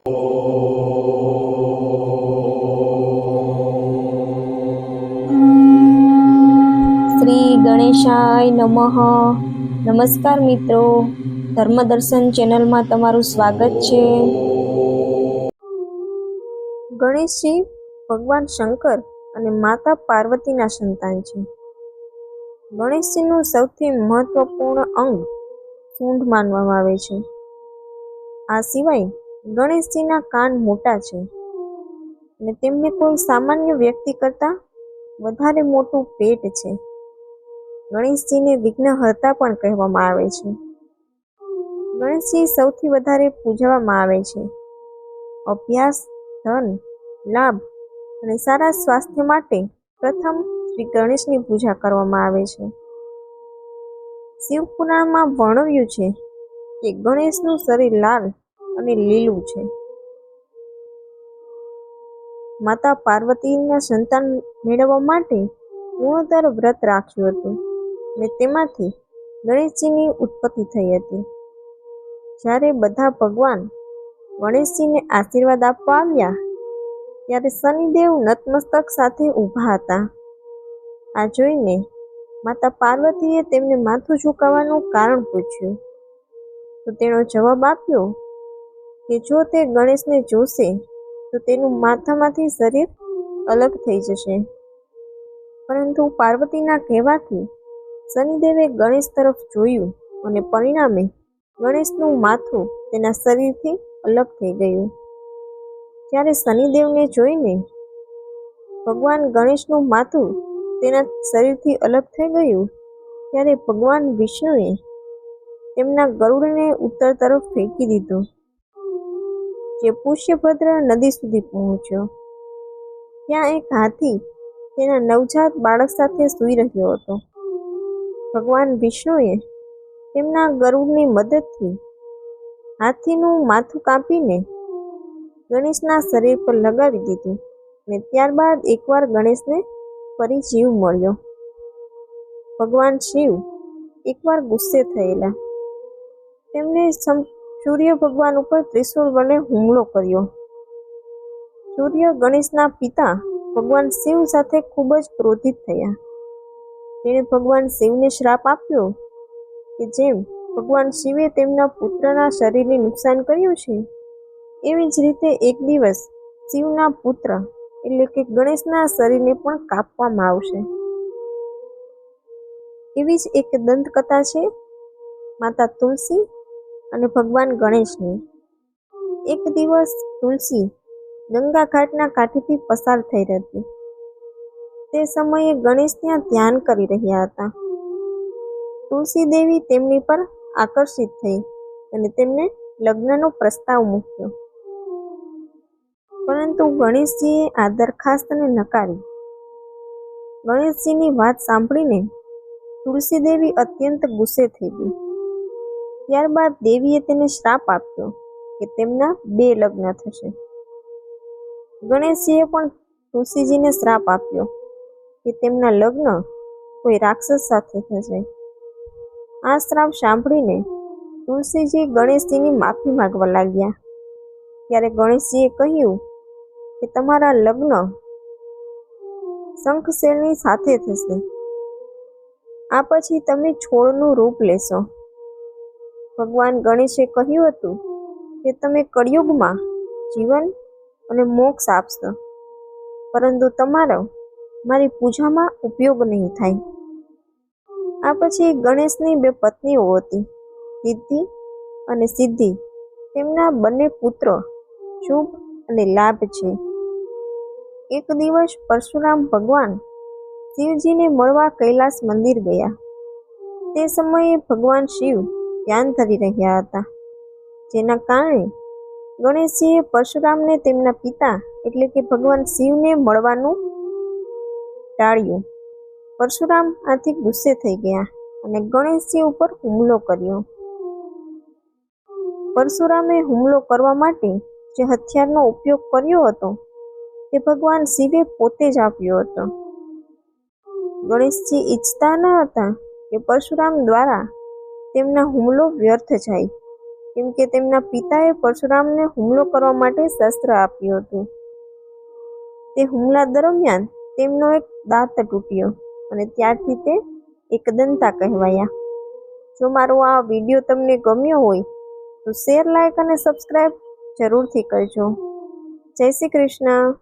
શ્રી ગણેશાય નમઃ. નમસ્કાર મિત્રો. ધર્મદર્શન ચેનલમાં તમારું સ્વાગત છે. ગણેશજી ભગવાન શંકર અને માતા પાર્વતીના સંતાન છે. ગણેશજીનું સૌથી મહત્વપૂર્ણ અંગ સૂંઢ માનવામાં આવે છે. આ સિવાય ગણેશજીના કાન મોટા છે અને તેમને કોઈ સામાન્ય વ્યક્તિ કરતાં વધારે મોટું પેટ છે. ગણેશજીને વિઘ્નહર્તા પણ કહેવામાં આવે છે. ગણેશજી સૌથી વધારે પૂજવામાં આવે છે. અભ્યાસ, ધન, લાભ અને સારા સ્વાસ્થ્ય માટે પ્રથમ શ્રી ગણેશની પૂજા કરવામાં આવે છે. શિવપુરાણમાં વર્ણવ્યું છે કે ગણેશનું શરીર લાલ અને લીલું છે. માતા પાર્વતીના સંતાન મેળવવા માટે પૂર્ણતર વ્રત રાખ્યું હતું ને તેમાંથી ગણેશજીની ઉત્પત્તિ થઈ હતી. જ્યારે બધા ભગવાન ગણેશજીને આશીર્વાદ આપવા આવ્યા, ત્યારે શનિદેવ નતમસ્તક સાથે ઊભા હતા. આ જોઈને માતા પાર્વતીએ તેમને માથું ઝુકાવવાનું કારણ પૂછ્યું. તો તેનો જવાબ આપ્યો કે જો તે ગણેશને જોશે, તો તેનું માથામાંથી શરીર અલગ થઈ જશે. પરંતુ પાર્વતીના કહેવાથી શનિદેવે ગણેશ તરફ જોયું અને પરિણામે ગણેશનું માથું તેના શરીરથી અલગ થઈ ગયું. જ્યારે શનિદેવને જોઈને ભગવાન ગણેશનું માથું તેના શરીરથી અલગ થઈ ગયું, ત્યારે ભગવાન વિષ્ણુએ તેમના ગરુડને ઉત્તર તરફ ફેંકી દીધો. જે પુષ્યભદ્ર નદી સુધી પહોંચ્યો. ત્યાં એક હાથી તેના નવજાત બાળક સાથે સૂઈ રહ્યો હતો. ભગવાન વિષ્ણુએ તેમના ગરુડની મદદથી હાથીનું માથું કાપીને ગણેશના શરીર પર લગાવી દીધું અને ત્યારબાદ એકવાર ગણેશને ફરી જીવ મળ્યો. ભગવાન શિવ એકવાર ગુસ્સે થયેલા. તેમણે સૂર્ય ભગવાન ઉપર ત્રિશુળ વડે હુમલો કર્યો. સૂર્ય ગણેશના પિતા ભગવાન શિવ સાથે ખૂબ જ ક્રોધિત થયા. તેણે ભગવાન શિવને શ્રાપ આપ્યો કે જેમ ભગવાન શિવે તેમના પુત્રના શરીરને નુકસાન કર્યું છે, એવી જ રીતે એક દિવસ શિવના પુત્ર એટલે કે ગણેશના શરીરને પણ કાપવામાં આવશે. એવી જ એક દંતકથા છે, માતા તુલસી અને ભગવાન ગણેશની એક દિવસ તુલસી ગંગા ઘાટના કાંઠેથી પસાર થઈ હતી તે સમયે ગણેશ ત્યાં ધ્યાન કરી રહ્યા હતા. તુલસી દેવી તેમની પર આકર્ષિત થઈ અને તેમને લગ્નનો પ્રસ્તાવ મૂક્યો. પરંતુ ગણેશજીએ આ દરખાસ્તને નકારી. ગણેશજીની વાત સાંભળીને તુલસી દેવી અત્યંત ગુસ્સે થઈ ગઈ. ત્યારબાદ દેવીએ તેને શ્રાપ આપ્યો કે તેમના બે લગ્ન થશે. ગણેશજીએ પણ તુલસીજીને શ્રાપ આપ્યો કે તેમના લગ્ન કોઈ રાક્ષસ સાથે થશે. આ શ્રાપ સાંભળીને તુલસીજી ગણેશજીની માફી માંગવા લાગ્યા. ત્યારે ગણેશજીએ કહ્યું કે તમારા લગ્ન શંખશેલની સાથે થશે. આ પછી તમે છોડનું રૂપ લેશો. ભગવાન ગણેશે કહ્યું હતું કે તમે કળિયુગમાં જીવન અને મોક્ષ આપશો. પરંતુ તમારો, મારી પૂજામાં ઉપયોગ નહીં થાય. આ પછી ગણેશની બે પત્નીઓ હતી, સિદ્ધિ અને સિદ્ધિ. તેમના બંને પુત્રો શુભ અને લાભ છે. એક દિવસ પરશુરામ ભગવાન શિવજીને મળવા કૈલાસ મંદિર ગયા. તે સમયે ભગવાન શિવ ધ્યાન કરી રહ્યા હતા. જેના કારણે ગણેશજીએ પરશુરામને તેમના પિતા એટલે કે ભગવાન શિવને મળવાનું ટાળ્યું. પરશુરામ આથી ગુસ્સે થઈ ગયા અને ગણેશજી ઉપર હુમલો કર્યો. પરશુરામે હુમલો કરવા માટે જે હથિયારનો ઉપયોગ કર્યો હતો, તે ભગવાન શિવે પોતે જ આપ્યો હતો. ગણેશજી ઈચ્છતા ન હતા કે પરશુરામ દ્વારા તેમના હુમલો વ્યર્થ જાય. કેમ કે તેમના પિતાએ પરશુરામને હુમલો કરવા માટે શસ્ત્ર આપ્યું હતું. તે હુમલા દરમિયાન તેમનો એક દાંત તૂટ્યો અને ત્યારથી તે એકદંતા કહેવાયા. જો મારો આ વીડિયો તમને ગમ્યો હોય, તો શેર, લાઈક અને સબસ્ક્રાઈબ જરૂરથી કરજો. જય શ્રી કૃષ્ણ.